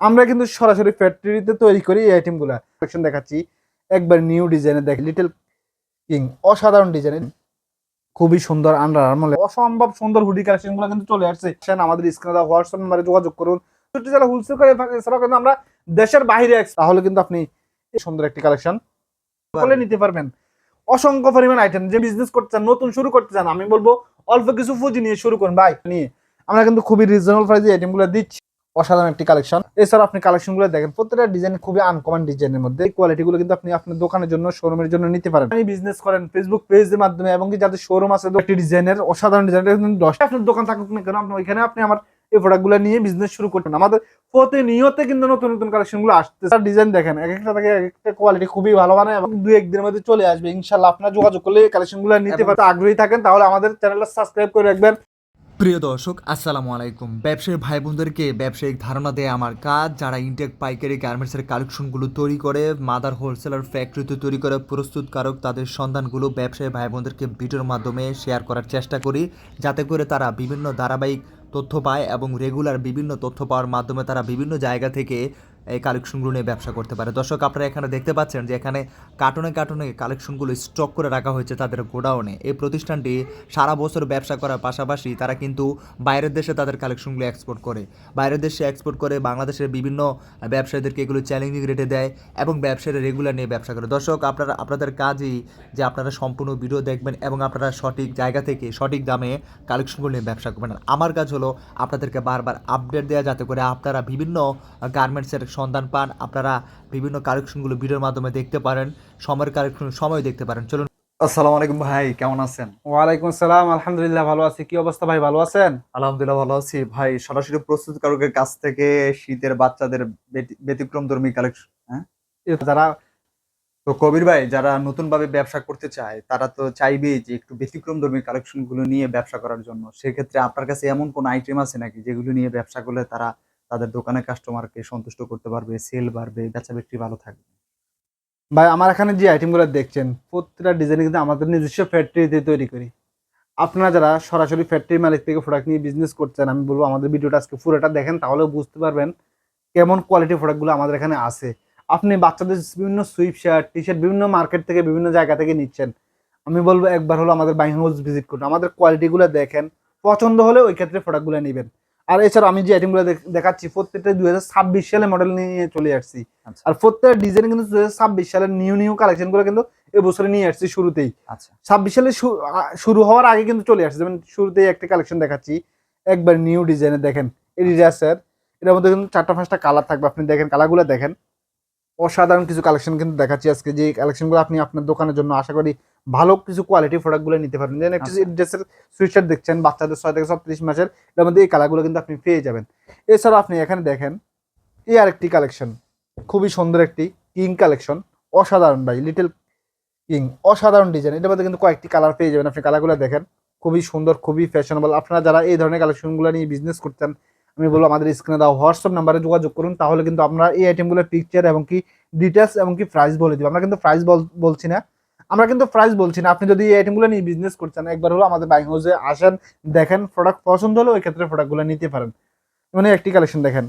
আমরা কিন্তু সরাসরি ফ্যাক্টরিতে তৈরি করি এই আইটেমগুলো কালেকশন দেখাচ্ছি। একবার নিউ ডিজাইনের দেখ লিটল কিং অসাধারণ ডিজাইনের খুবই সুন্দর আন্ডার আর্মলে অসম্ভব সুন্দর হুডি কালেকশনগুলো কিন্তু চলে আসছে। আমাদের স্ক্রিনে দেওয়া হোয়াটসঅ্যাপ নাম্বারে যোগাযোগ করুন। যারা হোলসেল করে এছাড়াও কিন্তু আমরা দেশের বাইরে তাহলে কিন্তু আপনি সুন্দর একটি কালেকশন বলে নিতে পারবেন। অসংখ্য পরিমাণ আইটেম যে বিজনেস করতে চান, নতুন শুরু করতে চান, আমি বলব অল্প কিছু পুঁজি নিয়ে শুরু করুন। ভাই, নিয়ে। আমরা কিন্তু খুবই রিজনেবল প্রাইসে আইটেমগুলো দিচ্ছি। অসাধারণ একটি কালেকশন এছাড়া আপনি কালেকশনগুলো দেখেন প্রত্যেকটা ডিজাইন খুবই আনকমন ডিজাইনের মধ্যে। এই কোয়ালিটি গুলো কিন্তু আপনি আপনার দোকানের জন্য শোরুমের জন্য নিতে পারেন। আপনি বিজনেস করেন ফেসবুক পেজের মাধ্যমে এবং যাদের শোরুম আছে একটি ডিজাইনের অসাধারণ ডিজাইনের দশটা আপনার দোকান থাকুক না কেন আপনি ওইখানে আপনি আমার এই প্রোডাক্টগুলো নিয়ে বিজনেস শুরু করতেন আমাদের প্রতিনিয়ত কিন্তু নতুন নতুন কালেকশনগুলো আসছে ডিজাইন দেখেন এক একটা থেকে এক একটা কোয়ালিটি খুবই ভালো মানে এবং দুই একদিনের মধ্যে চলে আসবে। ইনশাল্লাহ আপনার যোগাযোগ করলে কালেকশনগুলো নিতে পারতে আগ্রহী থাকেন তাহলে আমাদের চ্যানেলটা সাবস্ক্রাইব করে রাখবেন। প্রিয় দর্শক, আসসালামু আলাইকুম। ব্যবসায়ী ভাই বোনদেরকে ব্যবসায়িক ধারণা দেয় আমার কাজ। যারা ইনটেক পাইকারি গার্মেন্টসের কালেকশনগুলো তৈরি করে মাদার হোলসেলার ফ্যাক্টরিতে তৈরি করে প্রস্তুতকারক তাদের সন্ধানগুলো ব্যবসায়ী ভাই বোনদেরকে ভিডিওর মাধ্যমে শেয়ার করার চেষ্টা করি। যাতে করে তারা বিভিন্ন ধারাবাহিক তথ্য পায় এবং রেগুলার বিভিন্ন তথ্য পাওয়ার মাধ্যমে তারা বিভিন্ন জায়গা থেকে এই কালেকশনগুলো নিয়ে ব্যবসা করতে পারে। দর্শক, আপনারা এখানে দেখতে পাচ্ছেন যে এখানে কার্টুনে কার্টুনে কালেকশনগুলো স্টক করে রাখা হয়েছে তাদের গোডাউনে। এই প্রতিষ্ঠানটি সারা বছর ব্যবসা করার পাশাপাশি তারা কিন্তু বাইরের দেশে তাদের কালেকশনগুলো এক্সপোর্ট করে। বাইরের দেশে এক্সপোর্ট করে বাংলাদেশের বিভিন্ন ব্যবসায়ীদেরকে এগুলো চ্যালেঞ্জিং রেটে দেয় এবং ব্যবসায়ীরা রেগুলার নিয়ে ব্যবসা করে। দর্শক, আপনারা, আপনাদের কাজই যে আপনারা সম্পূর্ণ ভিডিও দেখবেন এবং আপনারা সঠিক জায়গা থেকে সঠিক দামে কালেকশনগুলো নিয়ে ব্যবসা করবেন। আমার কাজ হলো আপনাদেরকে বারবার আপডেট দেওয়া যাতে করে আপনারা বিভিন্ন গার্মেন্টসের সন্ধান পান আপনারা বিভিন্ন কালেকশনগুলো ভিডিওর মাধ্যমে দেখতে পারেন সময়ের কালেকশন সময় দেখতে পারেন। চলুন। আসসালামু আলাইকুম ভাই কেমন আছেন? ওয়ালাইকুম আসসালাম আলহামদুলিল্লাহ ভালো আছি। কি অবস্থা ভাই ভালো আছেন? আলহামদুলিল্লাহ ভালো আছি। ভাই সরাসরি প্রস্তুতকারকের কাছ থেকে শীতের বাচ্চাদের ব্যতিক্রম ধর্মী কালেকশন হ্যাঁ? যারা তো কবির ভাই যারা নতুন ভাবে ব্যবসা করতে চায় তারা তো চাইবেই যে একটু ব্যতিক্রম ধর্মী কালেকশনগুলো নিয়ে ব্যবসা করার জন্য। সেক্ষেত্রে আপনার কাছে এমন কোন আইটেম আছে নাকি যেগুলো নিয়ে ব্যবসা করলে তারা তাদের দোকানে কাস্টমারকে সন্তুষ্ট করতে পারবে সেল বাড়বে, বেচা বিক্রি ভালো থাকবে। ভাই, আমার এখানে যে আইটেমগুলো দেখছেন প্রত্যেকটা ডিজাইন কিন্তু আমাদের নিজস্ব ফ্যাক্টরিতে তৈরি করি। আপনারা যারা সরাসরি ফ্যাক্টরি মালিক থেকে প্রোডাক্ট নিয়ে বিজনেস করছেন, আমি বলব আমাদের ভিডিওটা আজকে পুরোটা দেখেন তাহলে বুঝতে পারবেন কেমন কোয়ালিটি প্রোডাক্টগুলো আমাদের এখানে আছে। আপনি বাচ্চাদের বিভিন্ন সুইপ শার্ট টি শার্ট বিভিন্ন মার্কেট থেকে, বিভিন্ন জায়গা থেকে নিচ্ছেন। আমি বলব একবার হলো আমাদের বাইং হাউস ভিজিট করুন। আমাদের কোয়ালিটিগুলো দেখেন, পছন্দ হলে ওই ক্ষেত্রে প্রোডাক্টগুলো নেবেন। আর এছাড়া আমি যে আইটেমগুলো দেখাচ্ছি প্রত্যেকটা দুই হাজার ছাব্বিশ সালে মডেল নিয়ে চলে আসছি। আচ্ছা। আর প্রত্যেকটা ডিজাইন কিন্তু দুই হাজার ছাব্বিশ সালের নিউ নিউ কালেকশনগুলো কিন্তু এবছরে নিয়ে আসছি শুরুতেই। আচ্ছা। ছাব্বিশ সালে শুরু হওয়ার আগে কিন্তু চলে আসছে। যেমন শুরুতেই একটা কালেকশন দেখাচ্ছি। একবার নিউ ডিজাইনে দেখেন এডিডাসের এটার মধ্যে কিন্তু চারটা পাঁচটা কালার থাকবে। আপনি দেখেন কালারগুলো দেখেন। অসাধারণ কিছু কালেকশন কিন্তু দেখাচ্ছি আজকে। যে কালেকশনগুলো আপনি আপনার দোকানের জন্য আশা করি ভালো কিছু কোয়ালিটি প্রোডাক্টগুলো নিতে পারবেন। যেন একটা। ড্রেসের সুইচার দেখছেন বাচ্চাদের ছয় থেকে ছত্রিশ মাসের এর মধ্যে এই কালারগুলো কিন্তু আপনি পেয়ে যাবেন। এছাড়া আপনি এখানে দেখেন এই আরেকটি কালেকশন খুবই সুন্দর একটি কিং কালেকশন অসাধারণ ভাই লিটল কিং অসাধারণ ডিজাইন এটার মধ্যে কিন্তু কয়েকটি কালার পেয়ে যাবেন। আপনি কালারগুলো দেখেন খুবই সুন্দর খুবই ফ্যাশনেবল আপনারা যারা এই ধরনের কালেকশনগুলো নিয়ে বিজনেস করতেন আমি বলব আমাদের স্ক্রিনে দেওয়া হোয়াটসঅ্যাপ নাম্বারে যোগাযোগ করুন তাহলে কিন্তু আমরা এই আইটেমগুলোর পিকচার এবং কি ডিটেলস এবং কি প্রাইস বলে দিব। আমরা কিন্তু প্রাইস বলছি না। আমরা কিন্তু প্রাইস বলছি না। আপনি যদি এই আইটেমগুলো নিয়ে বিজনেস করছেন একবার হলো আমাদের বাইং হাউসে আসেন দেখেন প্রোডাক্ট পছন্দ হলে ওই ক্ষেত্রে প্রোডাক্টগুলো নিতে পারেন। মানে একটি কালেকশন দেখেন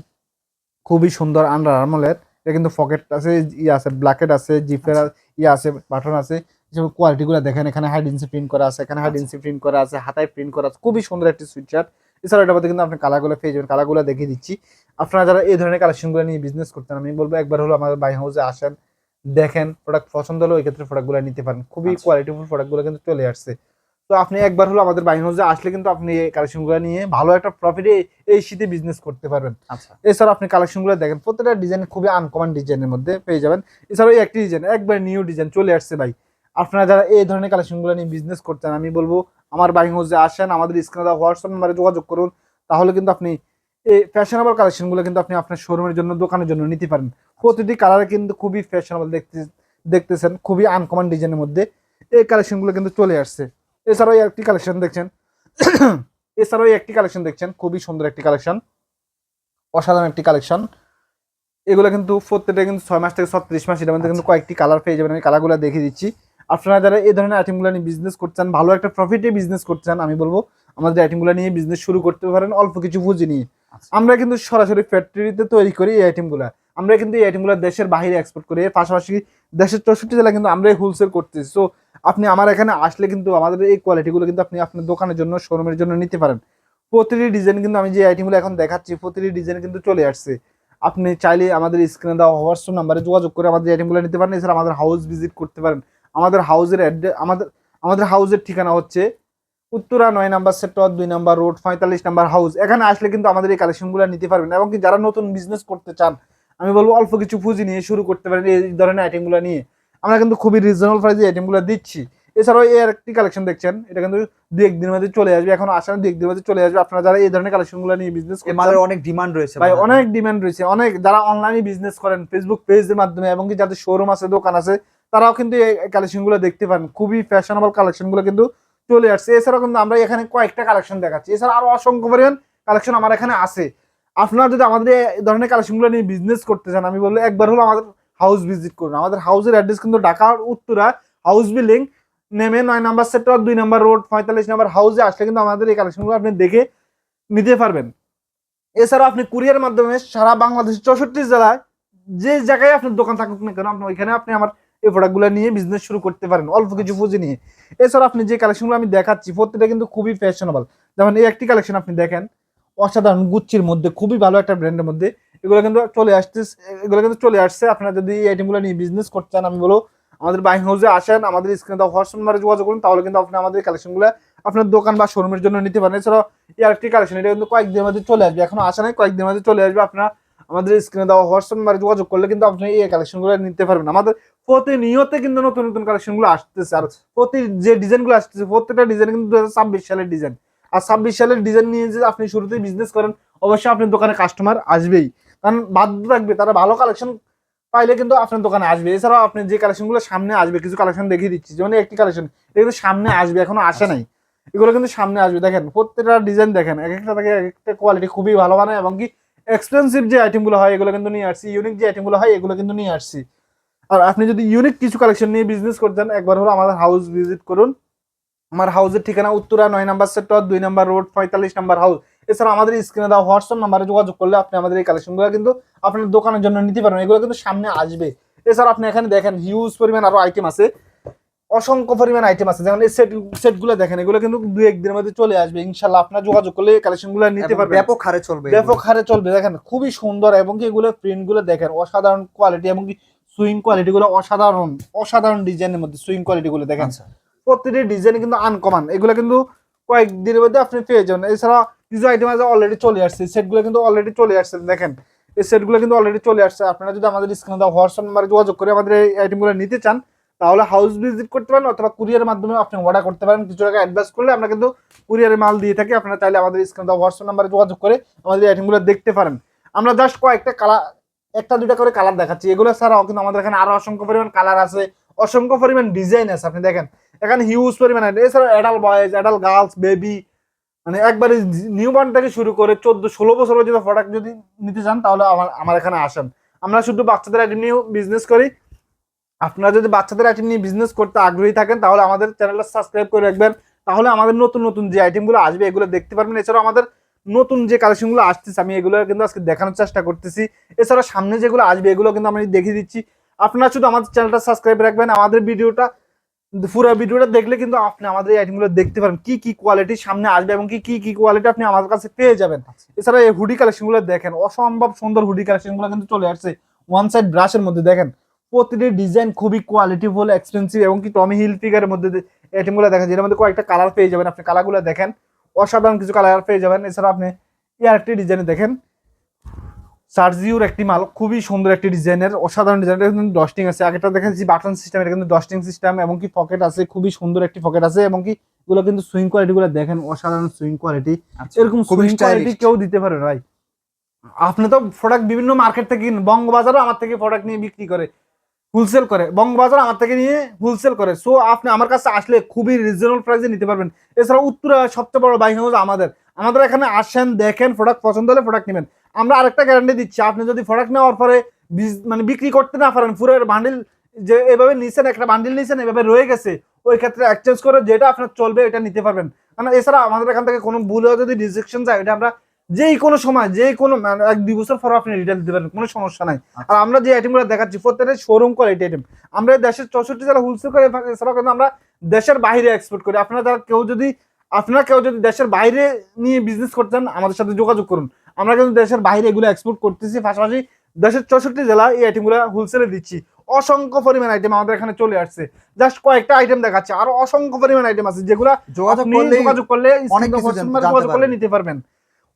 খুবই সুন্দর আন্ডার আর্মলের এটা কিন্তু পকেট আছে ই আছে ব্ল্যাকেট আছে জিপের ইয়ে আছে বাটন আছে। যেসব কোয়ালিটিগুলো দেখেন এখানে হাইড প্রিন্ট করা আছে এখানে হাইড ইনসি প্রিন্ট করা আছে হাতায় প্রিন্ট করা আছে। খুবই সুন্দর একটি সুইট শার্ট এছাড়া এটার মধ্যে কিন্তু আপনি কালারগুলো পেয়ে যাবেন। কালারগুলো দেখিয়ে দিচ্ছি। আপনারা যারা এই ধরনের কালেকশনগুলো নিয়ে বিজনেস করতেন আমি বলব একবার হলো আমাদের বাই হাউসে আসেন দেখেন প্রোডাক্ট পছন্দ হলে ওই ক্ষেত্রে প্রোডাক্টগুলো নিতে পারেন। খুবই আচ্ছা। কোয়ালিটিফুল প্রোডাক্টগুলো কিন্তু চলে আসছে। তো আপনি একবার হলো আমাদের বাই হাউসে আসলে কিন্তু আপনি এই কালেকশনগুলো নিয়ে ভালো একটা প্রফিটে এই শীতে বিজনেস করতে পারবেন। আচ্ছা। এছাড়া আপনি কালেকশনগুলো দেখেন প্রত্যেকটা ডিজাইন খুবই আনকমন ডিজাইনের মধ্যে পেয়ে যাবেন। এছাড়াও একটি ডিজাইন একবার নিউ ডিজাইন চলে আসছে ভাই। আপনারা যারা এই ধরনের কালেকশনগুলো নিয়ে বিজনেস করতেন আমি বলব আমার বাইং হাউসে আসেন আমাদের স্ক্রিনে দেওয়া হোয়াটসঅ্যাপ নাম্বারে যোগাযোগ করুন তাহলে কিন্তু আপনি এই ফ্যাশনেবল কালেকশনগুলো কিন্তু আপনি আপনার শোরুমের জন্য দোকানের জন্য নিতে পারেন। প্রতিটি কালারে কিন্তু খুবই ফ্যাশনেবল দেখতে দেখতেছেন খুবই আনকমন ডিজাইনের মধ্যে এই কালেকশনগুলো কিন্তু চলে আসছে। এছাড়াও এই একটি কালেকশন দেখছেন এছাড়াও এই একটি কালেকশন দেখছেন খুবই সুন্দর একটি কালেকশন অসাধারণ একটি কালেকশন এগুলো কিন্তু প্রত্যেকটা কিন্তু ছয় মাস থেকে ছত্রিশ মাস এটার মধ্যে কিন্তু কয়েকটি কালার পেয়ে যাবেন আমি কালারগুলো দেখিয়ে দিচ্ছি। আপনারা যারা এই ধরনের আইটেমগুলো নিয়ে বিজনেস করছেন ভালো একটা প্রফিটে বিজনেস করছেন আমি বলব আমাদের আইটেমগুলো নিয়ে বিজনেস শুরু করতে পারেন অল্প কিছু পুঁজি নিয়ে। আচ্ছা। আমরা কিন্তু সরাসরি ফ্যাক্টরিতে তৈরি করি এই আইটেমগুলো আমরা কিন্তু এই আইটেমগুলো দেশের বাইরে এক্সপোর্ট করি এর পাশাপাশি দেশের চৌষট্টি জেলা কিন্তু আমরাই হোলসেল করতেছি। সো আপনি আমার এখানে আসলে কিন্তু আমাদের এই কোয়ালিটিগুলো কিন্তু আপনি আপনার দোকানের জন্য শোরুমের জন্য নিতে পারেন। প্রতিটি ডিজাইন কিন্তু আমি যে আইটেমগুলো এখন দেখাচ্ছি প্রতিটি ডিজাইন কিন্তু চলে আসছে। আপনি চাইলে আমাদের স্ক্রিনে দেওয়া হোয়াটসঅ্যাপ নাম্বারে যোগাযোগ করে আমাদের আইটেমগুলো নিতে পারেন এছাড়া আমাদের হাউস ভিজিট করতে পারেন। আমাদের হাউসের অ্যাড্রেস আমাদের আমাদের হাউসের ঠিকানা হচ্ছে উত্তরা নয় নাম্বার সেক্টর দুই নাম্বার রোড পঁয়তাল্লিশ নাম্বার হাউস এখানে আসলে কিন্তু আমাদের এই কালেকশনগুলো নিতে পারবেন এবং কি যারা নতুন বিজনেস করতে চান আমি বলব অল্প কিছু পুঁজি নিয়ে শুরু করতে পারেন এই ধরনের আইটেমগুলো নিয়ে। আমরা কিন্তু খুবই রিজনেবল প্রাইসে আইটেমগুলো দিচ্ছি। এছাড়াও এই আরেকটি কালেকশন দেখছেন এটা কিন্তু দু একদিনের মধ্যে চলে আসবে। এখন আসেন দু একদিনের মধ্যে চলে আসবে। আপনারা যারা এই ধরনের কালেকশনগুলো নিয়ে বিজনেস মালের অনেক ডিমান্ড রয়েছে ভাই অনেক ডিমান্ড রয়েছে। অনেক যারা অনলাইনে বিজনেস করেন ফেসবুক পেজের মাধ্যমে এবং কি যাদের শোরুম আছে দোকান আছে তারাও কিন্তু এই কালেকশনগুলো দেখতে পারেন। খুবই ফ্যাশনেবল কালেকশনগুলো কিন্তু চলে আসছে। এছাড়াও কিন্তু আমরা এখানে কয়েকটা কালেকশন দেখাচ্ছি। এছাড়া আরও অসংখ্য পরিমাণ কালেকশন আমার এখানে আছে। আপনারা যদি আমাদের এই ধরনের কালেকশনগুলো নিয়ে বিজনেস করতে চান, আমি বলব একবার হলো আমাদের হাউস ভিজিট করুন। আমাদের হাউসের অ্যাড্রেস কিন্তু ঢাকার উত্তরা হাউস বিল্ডিং নেমে নয় নাম্বার সেক্টর দুই নাম্বার রোড পঁয়তাল্লিশ নাম্বার হাউসে আসলে কিন্তু আমাদের এই কালেকশনগুলো আপনি দেখে নিতে পারবেন। এছাড়াও আপনি কুরিয়ার মাধ্যমে সারা বাংলাদেশের চৌষট্টি জেলায় যে জায়গায় আপনার দোকান থাকুক না কেন, আপনি ওইখানে আপনি আমার এই প্রোডাক্টগুলো নিয়ে বিজনেস শুরু করতে পারেন অল্প কিছু পুঁজি নিয়ে। এছাড়া আপনি যে কালেকশনগুলো আমি দেখাচ্ছি প্রত্যেকটা কিন্তু খুবই ফ্যাশনেবল যেমন এই একটি কালেকশন আপনি দেখেন অসাধারণ গুচ্ছির মধ্যে খুবই ভালো একটা ব্র্যান্ডের মধ্যে। এগুলো কিন্তু চলে আসছে এগুলো কিন্তু চলে আসছে। আপনারা যদি এই আইটেমগুলো নিয়ে বিজনেস করতে চান আমি বলো আমাদের বাইং হাউসে আসেন আমাদের স্ক্রিনে দেওয়া হোয়াটসঅ্যাপ নাম্বারে যোগাযোগ করুন তাহলে কিন্তু আপনি আমাদের কালেকশনগুলো আপনার দোকান বা শোরুমের জন্য নিতে পারেন। এছাড়াও এই আরেকটি কালেকশন এটা কিন্তু কয়েকদিনের মধ্যে চলে আসবে এখনও আসে নাই কয়েকদিনের মধ্যে চলে আসবে। আপনারা আমাদের স্ক্রিনে দেওয়া হোয়াটসঅ্যাপ নাম্বারে যোগাযোগ করলে কিন্তু আপনি এই কালেকশনগুলো নিতে পারবেন। আমাদের প্রতিনিয়ত কিন্তু নতুন নতুন কালেকশনগুলো আসতেছে। আর প্রতি যে ডিজাইনগুলো আসতেছে, প্রত্যেকটা ডিজাইন কিন্তু দু হাজার ছাব্বিশ সালের ডিজাইন আর ছাব্বিশ সালের ডিজাইন নিয়ে যে আপনি শুরুতেই বিজনেস করেন, অবশ্যই আপনার দোকানে কাস্টমার আসবেই। কারণ বাধ্য থাকবে, তারা ভালো কালেকশন পাইলে কিন্তু আপনার দোকানে আসবে। এছাড়াও আপনি যে কালেকশনগুলো সামনে আসবে, কিছু কালেকশন দেখিয়ে দিচ্ছি। যেমন একটি কালেকশন এগুলো সামনে আসবে, এখনও আসে নাই। এগুলো কিন্তু সামনে আসবে। দেখেন, প্রত্যেকটা ডিজাইন দেখেন, এক একটা থেকে এক একটা কোয়ালিটি খুবই ভালো বানায়, এবং কি এক্সপেন্সিভ যে আইটেমগুলো হয়, এগুলো কিন্তু নিয়ে আসছি ইউনিক যে আইটেমগুলো হয়, এগুলো কিন্তু নিয়ে আসছি। আর আপনি যদি ইউনিক কিছু কালেকশন নিয়ে বিজনেস করতে চান একবার হলো আমাদের হাউস ভিজিট করুন। আমার হাউসের ঠিকানা উত্তরা নয় নাম্বার সেক্টর দুই নাম্বার রোড পঁয়তাল্লিশ নাম্বার হাউস এছাড়া আমাদের স্ক্রিনে দেওয়া হোয়াটসঅ্যাপ নাম্বারে যোগাযোগ করলে আপনি আমাদের এই কালেকশনগুলো কিন্তু আপনার দোকানের জন্য নিতে পারবেন। এগুলো কিন্তু সামনে আসবে। এছাড়া আপনি এখানে দেখেন হিউজ পরিমাণ আরও আইটেম আছে। অসংখ্য পরিমাণ আইটেম আছে। যেমন এই সেট সেটগুলো দেখেন এগুলো কিন্তু দুই একদিনের মধ্যে চলে আসবে। ইনশাল্লাহ আপনার যোগাযোগ করলে কালেকশনগুলো নিতে এবং পারবেন। ব্যাপক হারে চলবে ব্যাপক হারে চলবে। দেখেন খুবই সুন্দর এবং কি এগুলো প্রিন্টগুলো দেখেন অসাধারণ কোয়ালিটি এবং কি সুইং কোয়ালিটি গুলো অসাধারণ অসাধারণ ডিজাইনের মধ্যে সুইং কোয়ালিটি গুলো দেখেন। আচ্ছা। প্রতিটি ডিজাইন কিন্তু আনকমন এগুলো কিন্তু কয়েকদিনের মধ্যে আপনি পেয়ে যাবেন। এছাড়া কিছু আইটেম আছে অলরেডি চলে আসছে। সেটগুলো কিন্তু অলরেডি চলে আসছে দেখেন। এই সেটগুলো কিন্তু অলরেডি চলে আসছে। আপনারা যদি আমাদের স্ক্রিনে দেওয়া হোয়াটসঅ্যাপ নাম্বারে যোগাযোগ করে আমাদের এই আইটেমগুলো নিতে চান তাহলে হাউস ভিজিট করতে পারেন অথবা কুরিয়ারের মাধ্যমে আপনি অর্ডার করতে পারেন। কিছু টাকা অ্যাডভান্স করলে আমরা কিন্তু কুরিয়ারে মাল দিয়ে থাকি। আপনারা চাইলে আমাদের স্ক্রিনে দেওয়া হোয়াটসঅ্যাপ নাম্বারে যোগাযোগ করে আমাদের আইটেমগুলো দেখতে পারেন। আমরা জাস্ট কয়েকটা কালার একটা, দুইটা করে কালার দেখাচ্ছি। এগুলো ছাড়াও কিন্তু আমাদের এখানে আরও অসংখ্য পরিমাণ কালার আছে, অসংখ্য পরিমাণ ডিজাইন আছে। আপনি দেখেন, এখানে হিউজ পরিমাণ আছে। এছাড়া adult boys adult girls baby মানে একবারে নিউ বর্ন থেকে শুরু করে চোদ্দ, ষোলো বছর যদি প্রোডাক্ট যদি নিতে চান, তাহলে আমার আমার এখানে আসেন। আমরা শুধু বাচ্চাদের আইটেম নিয়েও বিজনেস করি। আপনারা যদি বাচ্চাদের আইটেম নিয়ে বিজনেস করতে আগ্রহী থাকেন, তাহলে আমাদের চ্যানেলটা সাবস্ক্রাইব করে রাখবেন। তাহলে আমাদের নতুন নতুন যে আইটেমগুলো আসবে, এগুলো দেখতে পারবেন। এছাড়াও আমাদের নতুন যে কালেকশনগুলো আসতেছে আমি এগুলো কিন্তু আজকে দেখানোর চেষ্টা করতেছি। এছাড়া সামনে যেগুলো আসবে এগুলো কিন্তু আমি দেখিয়ে দিচ্ছি। আপনারা শুধু আমাদের চ্যানেলটা সাবস্ক্রাইব রাখবেন আমাদের ভিডিওটা পুরো ভিডিওটা দেখলে কিন্তু আপনি আমাদের এই আইটেমগুলো দেখতে পারেন কি কি কোয়ালিটি সামনে আসবে এবং কি কি কি কোয়ালিটি আপনি আমাদের কাছে পেয়ে যাবেন। এছাড়া এই হুডি কালেকশনগুলো দেখেন অসম্ভব সুন্দর হুডি কালেকশনগুলো কিন্তু চলে আসছে। ওয়ান সাইড ব্রাশের মধ্যে দেখেন প্রতিটি ডিজাইন খুবই কোয়ালিটিফুল এক্সপেন্সিভ এবং কি টমি হিল ফিগারের মধ্যে আইটেমগুলো দেখেন যেটার মধ্যে কয়েকটা কালার পেয়ে যাবেন। আপনি কালারগুলো দেখেন অসাধারণ কিছু কালার পেয়ে যাবেন। এছাড়া আপনি এই আরেকটি ডিজাইনে দেখেন সার্জিওর একটি মাল খুবই সুন্দর একটি ডিজাইনের অসাধারণ ডিজাইনের কিন্তু ডস্টিং আছে। আগেটা দেখেছি বাটন সিস্টেম এটা কিন্তু ডস্টিং সিস্টেম এবং কি পকেট আছে খুবই সুন্দর একটি পকেট আছে এবং কি এগুলো কিন্তু সুইং কোয়ালিটি গুলো দেখেন অসাধারণ সুইং কোয়ালিটি আচ্ছা। এরকম সুইং কোয়ালিটি কেউ দিতে পারে ভাই। আপনি তো প্রোডাক্ট বিভিন্ন মার্কেট থেকে কিনেন বঙ্গবাজারও আমার থেকে প্রোডাক্ট নিয়ে বিক্রি করে। হোলসেল করে। বঙ্গবাজার আমার থেকে নিয়ে হোলসেল করে। সো আপনি আমার কাছে আসলে খুবই রিজনেবল প্রাইসে নিতে পারবেন। এছাড়া উত্তরা সবচেয়ে বড় বাইং হাউস আমাদের। আমাদের এখানে আসেন, দেখেন প্রোডাক্ট পছন্দ হলে প্রোডাক্ট নেবেন। আমরা আরেকটা গ্যারান্টি দিচ্ছি, আপনি যদি প্রোডাক্ট নেওয়ার পরে মানে বিক্রি করতে না পারেন, পুরো বান্ডিল যে এভাবে নিছেন, একটা বান্ডিল নিছেন, এভাবে রয়ে গেছে, ওই ক্ষেত্রে এক্সচেঞ্জ করে যেটা আপনার চলবে, এটা নিতে পারবেন। কারণ এছাড়া আমাদের এখান থেকে কোনো ভুল যদি রিজেকশন যায়, এটা আমরা যেই কোনো সময় যে কোনো এক দুই বছর পর আপনি রিটার্ন দিতে পারেন কোনো সমস্যা নাই। আর আমরা যে আইটেমগুলো দেখাচ্ছি প্রত্যেকটা শোরুম কোয়ালিটি আইটেম আমরা দেশের চৌষট্টি জেলা হোলসেল করে এছাড়াও কিন্তু আমরা দেশের বাইরে এক্সপোর্ট করি। আপনারা যারা কেউ যদি আপনারা কেউ যদি দেশের বাইরে নিয়ে বিজনেস করতেন আমাদের সাথে যোগাযোগ করুন। আমরা কিন্তু দেশের বাইরে এগুলো এক্সপোর্ট করতেছি পাশাপাশি দেশের চৌষট্টি জেলা এই আইটেমগুলো হোলসেলে দিচ্ছি। অসংখ্য পরিমাণ আইটেম আমাদের এখানে চলে আসছে। জাস্ট কয়েকটা আইটেম দেখাচ্ছে। আরও অসংখ্য পরিমাণ আইটেম আছে যেগুলো যোগাযোগ করলে যোগাযোগ করলে নিতে পারবেন।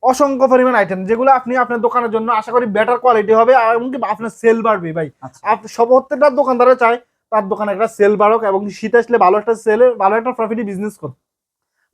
অসংখ্য পরিমাণ আইটেম যেগুলো আপনি আপনার দোকানের জন্য আশা করি বেটার কোয়ালিটি হবে আর এমনকি আপনার সেল বাড়বে ভাই। আচ্ছা। আপনি সব প্রত্যেকটা দোকানদারে চায় তার দোকানে একটা সেল বাড়ক এবং শীত আসলে ভালো একটা সেলে ভালো একটা প্রফিটে বিজনেস কর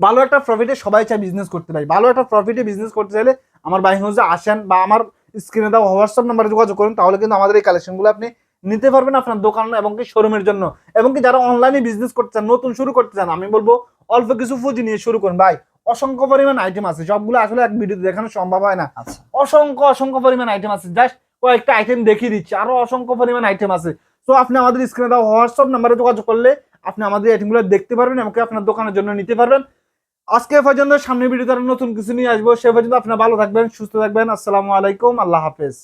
ভালো একটা প্রফিটে সবাই চায় বিজনেস করতে ভাই। ভালো একটা প্রফিটে বিজনেস করতে চাইলে আমার বাই হাউসে আসেন বা আমার স্ক্রিনে দেওয়া হোয়াটসঅ্যাপ নাম্বারে যোগাযোগ করুন তাহলে কিন্তু আমাদের এই কালেকশনগুলো আপনি নিতে পারবেন আপনার দোকান এবং কি শোরুমের জন্য। এবং কি যারা অনলাইনে বিজনেস করতে চান নতুন শুরু করতে চান আমি বলব অল্প কিছু পুঁজি নিয়ে শুরু করুন। ভাই অসংখ্য পরিমাণ আইটেম আছে। সবগুলো আসলে এক ভিডিওতে দেখানো সম্ভব হয় না। আচ্ছা। অসংখ্য অসংখ্য পরিমাণ আইটেম আছে। জাস্ট কয়েকটা আইটেম দেখিয়ে দিচ্ছি। আরও অসংখ্য পরিমাণ আইটেম আছে। তো আপনি আমাদের স্ক্রিনে দেওয়া হোয়াটসঅ্যাপ নাম্বারে যোগাযোগ করলে আপনি আমাদের আইটেমগুলো দেখতে পারবেন এমনকি আপনার দোকানের জন্য নিতে পারবেন। আজকে পর্যন্ত সামনে ভিডিওতে আরও নতুন কিছু নিয়ে আসব। সে পর্যন্ত আপনারা ভালো থাকবেন সুস্থ থাকবেন। আসসালামু আলাইকুম। আল্লাহ হাফেজ।